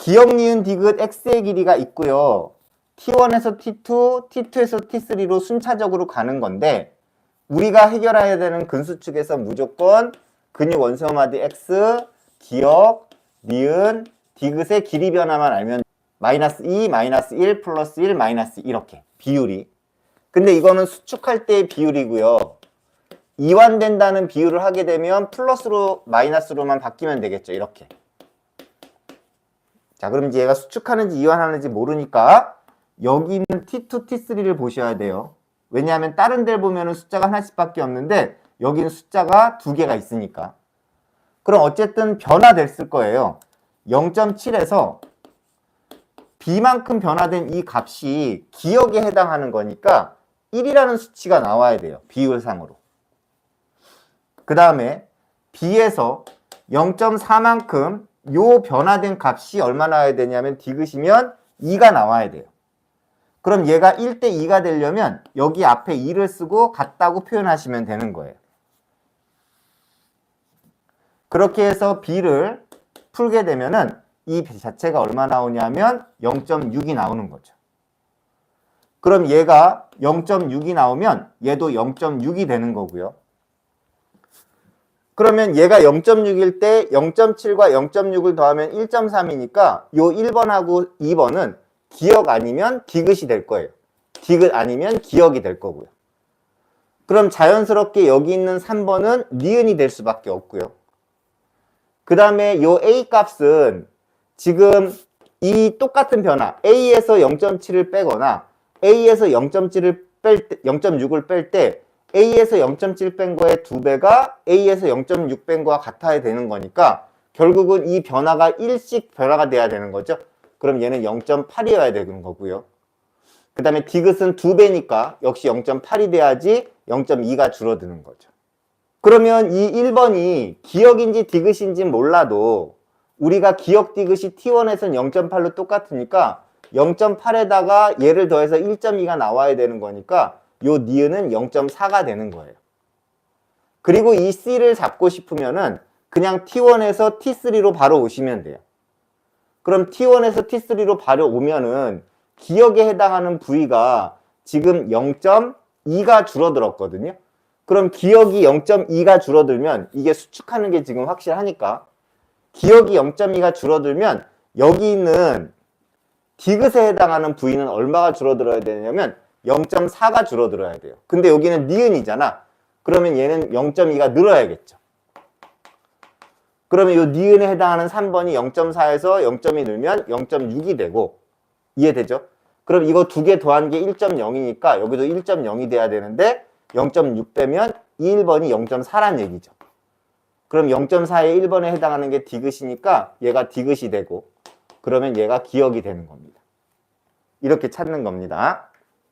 기억, 니은, 디귿 x의 길이가 있고요. t1에서 t2, t2에서 t3로 순차적으로 가는 건데 우리가 해결해야 되는 근수축에서 무조건 근육 원소마디 x, 기억, 니은, 디귿의 길이 변화만 알면 마이너스 2, 마이너스 1, 플러스 1, 마이너스 이렇게 비율이 근데 이거는 수축할 때의 비율이고요. 이완된다는 비율을 하게 되면 플러스로 마이너스로만 바뀌면 되겠죠. 이렇게. 자, 그럼 이제 얘가 수축하는지 이완하는지 모르니까 여기 있는 T2, T3를 보셔야 돼요. 왜냐하면 다른 데를 보면 숫자가 하나씩밖에 없는데 여기는 숫자가 두 개가 있으니까. 그럼 어쨌든 변화됐을 거예요. 0.7에서 B만큼 변화된 이 값이 기억에 해당하는 거니까 1이라는 수치가 나와야 돼요. 비율상으로. 그 다음에 B에서 0.4만큼 요 변화된 값이 얼마 나와야 되냐면 디귿이면 2가 나와야 돼요. 그럼 얘가 1대 2가 되려면 여기 앞에 2를 쓰고 같다고 표현하시면 되는 거예요. 그렇게 해서 B를 풀게 되면은 이 자체가 얼마 나오냐면 0.6이 나오는 거죠. 그럼 얘가 0.6이 나오면 얘도 0.6이 되는 거고요. 그러면 얘가 0.6일 때 0.7과 0.6을 더하면 1.3이니까 요 1번하고 2번은 기억 아니면 디귿이 될 거예요. 디귿 아니면 기억이 될 거고요. 그럼 자연스럽게 여기 있는 3번은 니은이 될 수밖에 없고요. 그 다음에 요 A 값은 지금 이 똑같은 변화 A에서 0.7을 빼거나 A에서 0.7을 뺄 때, 0.6을 뺄 때 A에서 0.7 뺀 거의 두 배가 A에서 0.6 뺀 거와 같아야 되는 거니까 결국은 이 변화가 1씩 변화가 돼야 되는 거죠. 그럼 얘는 0.8이어야 되는 거고요. 그 다음에 디귿은 두 배니까 역시 0.8이 돼야지 0.2가 줄어드는 거죠. 그러면 이 1번이 기억인지 디귿인지 몰라도 우리가 기억 디귿이 T1에서는 0.8로 똑같으니까 0.8에다가 얘를 더해서 1.2가 나와야 되는 거니까 요 니은은 0.4가 되는 거예요. 그리고 이 C를 잡고 싶으면은 그냥 T1에서 T3로 바로 오시면 돼요. 그럼 T1에서 T3로 바로 오면은 기억에 해당하는 부위가 지금 0.2가 줄어들었거든요. 그럼 기억이 0.2가 줄어들면 이게 수축하는 게 지금 확실하니까 기억이 0.2가 줄어들면 여기 있는 디귿에 해당하는 부위는 얼마가 줄어들어야 되냐면 0.4가 줄어들어야 돼요. 근데 여기는 니은이잖아. 그러면 얘는 0.2가 늘어야겠죠. 그러면 이 니은에 해당하는 3번이 0.4에서 0.2 늘면 0.6이 되고 이해되죠? 그럼 이거 두 개 더한 게 1.0이니까 여기도 1.0이 돼야 되는데 0.6 빼면 이 1번이 0.4란 얘기죠. 그럼 0.4에 1번에 해당하는 게 디귿이니까 얘가 디귿이 되고 그러면 얘가 기억이 되는 겁니다. 이렇게 찾는 겁니다.